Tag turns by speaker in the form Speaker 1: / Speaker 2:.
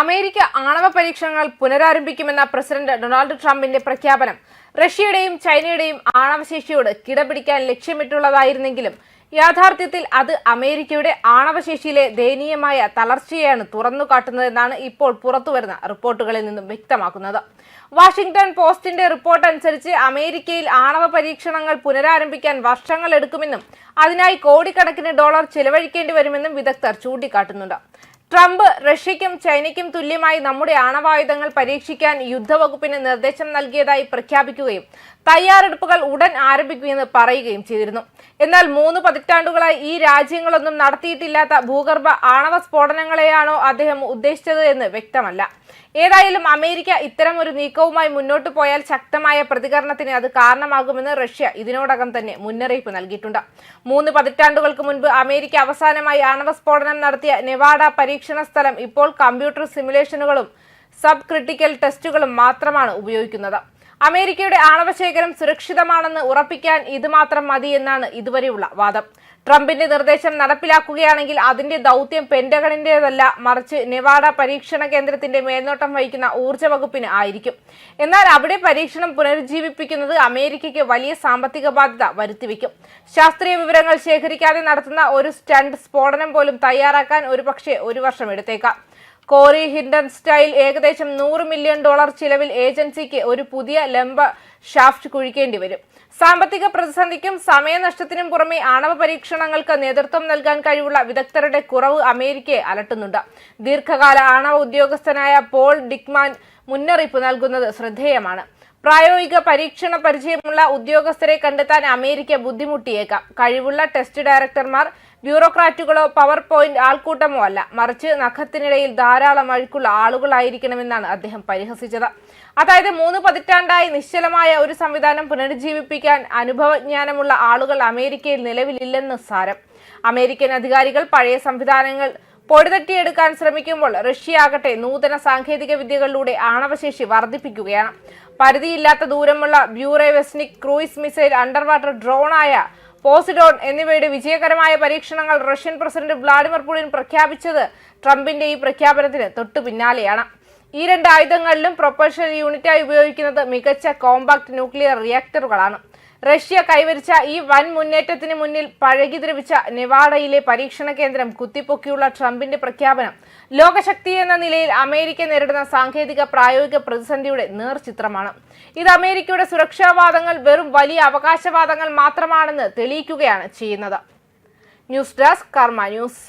Speaker 1: America ആണവ പരീക്ഷണങ്ങൾ പുനരാരംഭിക്കുമെന്ന president Donald ട്രംപിന്റെ പ്രഖ്യാപനം. റഷ്യയുടെയും ചൈനയുടെയും ആണവശേഷിയോട് കിടപിടിക്കാൻ ലക്ഷ്യമിട്ടുള്ളതായിരുന്നെങ്കിലും യാഥാർത്ഥ്യത്തിൽ അത് അമേരിക്കയുടെ ആണവശേഷിയിലെ ദയനീയമായ തളർച്ചയാണ് തുറന്നു കാട്ടുന്നതെന്നാണ് ഇപ്പോൾ പുറത്തുവരുന്ന റിപ്പോർട്ടുകളിൽ നിന്നും വ്യക്തമാക്കുന്നത്. വാഷിംഗ്ടൺ പോസ്റ്റിന്റെ റിപ്പോർട്ട് അനുസരിച്ച് അമേരിക്കയിൽ ആണവ പരീക്ഷണങ്ങൾ പുനരാരംഭിക്കാൻ വർഷങ്ങൾ എടുക്കുമെന്നും അതിനായി കോടിക്കണക്കിന് ഡോളർ ചെലവഴിക്കേണ്ടി വരുമെന്നും വിദഗ്ധർ ചൂണ്ടിക്കാട്ടുന്നുണ്ട്. ട്രംപ് റഷ്യയ്ക്കും ചൈനയ്ക്കും തുല്യമായി നമ്മുടെ ആണവായുധങ്ങൾ പരീക്ഷിക്കാൻ യുദ്ധവകുപ്പിന് നിർദ്ദേശം നൽകിയതായി പ്രഖ്യാപിക്കുകയും തയ്യാറെടുപ്പുകൾ ഉടൻ ആരംഭിക്കുമെന്ന് പറയുകയും ചെയ്തിരുന്നു. എന്നാൽ മൂന്ന് പതിറ്റാണ്ടുകളായി ഈ രാജ്യങ്ങളൊന്നും നടത്തിയിട്ടില്ലാത്ത ഭൂഗർഭ ആണവ സ്ഫോടനങ്ങളെയാണോ അദ്ദേഹം ഉദ്ദേശിച്ചത് എന്ന് വ്യക്തമല്ല. ഏതായാലും അമേരിക്ക ഇത്തരം ഒരു നീക്കവുമായി മുന്നോട്ട് പോയാൽ ശക്തമായ പ്രതികരണത്തിന് അത് കാരണമാകുമെന്ന് റഷ്യ ഇതിനോടകം തന്നെ മുന്നറിയിപ്പ് നൽകിയിട്ടുണ്ട്. മൂന്ന് പതിറ്റാണ്ടുകൾക്ക് മുൻപ് അമേരിക്ക അവസാനമായി ആണവ സ്ഫോടനം നടത്തിയ നെവാഡ പരീക്ഷണ സ്ഥലം ഇപ്പോൾ കമ്പ്യൂട്ടർ സിമുലേഷനുകളും സബ് ക്രിട്ടിക്കൽ ടെസ്റ്റുകളും മാത്രമാണ് ഉപയോഗിക്കുന്നത്. അമേരിക്കയുടെ ആണവശേഖരം സുരക്ഷിതമാണെന്ന് ഉറപ്പിക്കാൻ ഇത് മാത്രം മതി എന്നാണ് ഇതുവരെയുള്ള വാദം. ട്രംപിന്റെ നിർദ്ദേശം നടപ്പിലാക്കുകയാണെങ്കിൽ അതിന്റെ ദൗത്യം പെന്റഗണിന്റേതല്ല മറിച്ച് നെവാഡ പരീക്ഷണ കേന്ദ്രത്തിന്റെ മേൽനോട്ടം വഹിക്കുന്ന ഊർജ വകുപ്പിന് ആയിരിക്കും. എന്നാൽ അവിടെ പരീക്ഷണം പുനരുജ്ജീവിപ്പിക്കുന്നത് അമേരിക്കയ്ക്ക് വലിയ സാമ്പത്തിക ബാധ്യത വരുത്തിവെക്കും. ശാസ്ത്രീയ വിവരങ്ങൾ ശേഖരിക്കാതെ നടത്തുന്ന ഒരു സ്റ്റണ്ട് സ്ഫോടനം പോലും തയ്യാറാക്കാൻ ഒരുപക്ഷെ ഒരു വർഷം എടുത്തേക്കാം. കോറി ഹിൻഡൻ സ്റ്റൈൽ ഏകദേശം നൂറ് മില്യൺ ഡോളർ ചിലവിൽ ഏജൻസിക്ക് ഒരു പുതിയ ലംബ ഷാഫ്റ്റ് കുഴിക്കേണ്ടി വരും. സാമ്പത്തിക പ്രതിസന്ധിക്കും സമയനഷ്ടത്തിനും പുറമെ ആണവ പരീക്ഷണങ്ങൾക്ക് നേതൃത്വം നൽകാൻ കഴിവുള്ള വിദഗ്ധരുടെ കുറവ് അമേരിക്കയെ അലട്ടുന്നുണ്ട്. ദീർഘകാല ആണവ ഉദ്യോഗസ്ഥനായ പോൾ ഡിക്മാൻ മുന്നറിയിപ്പ് നൽകുന്നത് ശ്രദ്ധേയമാണ്. പ്രായോഗിക പരീക്ഷണ പരിചയമുള്ള ഉദ്യോഗസ്ഥരെ കണ്ടെത്താൻ അമേരിക്ക ബുദ്ധിമുട്ടിയേക്കാം. കഴിവുള്ള ടെസ്റ്റ് ഡയറക്ടർമാർ ബ്യൂറോക്രാറ്റുകളോ പവർ പോയിന്റ് ആൾക്കൂട്ടമോ അല്ല. മറിച്ച് നഖത്തിനിടയിൽ ധാരാളം അഴുക്കുള്ള ആളുകളായിരിക്കണമെന്നാണ് അദ്ദേഹം പരിഹസിച്ചത്. അതായത് മൂന്ന് പതിറ്റാണ്ടായി നിശ്ചലമായ ഒരു സംവിധാനം പുനരുജ്ജീവിപ്പിക്കാൻ അനുഭവജ്ഞാനമുള്ള ആളുകൾ അമേരിക്കയിൽ നിലവിലില്ലെന്ന് സാരം. അമേരിക്കൻ അധികാരികൾ പഴയ സംവിധാനങ്ങൾ പൊടിതട്ടിയെടുക്കാൻ ശ്രമിക്കുമ്പോൾ റഷ്യ ആകട്ടെ നൂതന സാങ്കേതിക വിദ്യകളിലൂടെ ആണവശേഷി വർദ്ധിപ്പിക്കുകയാണ്. പരിധിയില്ലാത്ത ദൂരമുള്ള Burevestnik cruise missile under water ഡ്രോണായ Poseidon എന്നിവയുടെ വിജയകരമായ പരീക്ഷണങ്ങൾ റഷ്യൻ പ്രസിഡന്റ് വ്ളാഡിമിർ പുടിൻ പ്രഖ്യാപിച്ചത് ട്രംപിന്റെ ഈ പ്രഖ്യാപനത്തിന് തൊട്ടു പിന്നാലെയാണ്. ഈ രണ്ട് ആയുധങ്ങളിലും പ്രൊപ്പൽഷൻ യൂണിറ്റായി ഉപയോഗിക്കുന്നത് മികച്ച കോമ്പാക്ട് ന്യൂക്ലിയർ റിയാക്ടറുകളാണ്. റഷ്യ കൈവരിച്ച ഈ വൻ മുന്നേറ്റത്തിന് മുന്നിൽ പഴകി ദ്രവിച്ച നെവാഡയിലെ പരീക്ഷണ കേന്ദ്രം കുത്തിപ്പൊക്കിയുള്ള ട്രംപിന്റെ പ്രഖ്യാപനം. ലോകശക്തി എന്ന നിലയിൽ അമേരിക്ക നേരിടുന്ന സാങ്കേതിക പ്രായോഗിക പ്രതിസന്ധിയുടെ നേർചിത്രമാണ്. ഇത് അമേരിക്കയുടെ സുരക്ഷാവാദങ്ങൾ വെറും വലിയ അവകാശവാദങ്ങൾ മാത്രമാണെന്ന് തെളിയിക്കുകയാണ് ചെയ്യുന്നത്. News desk Karma news.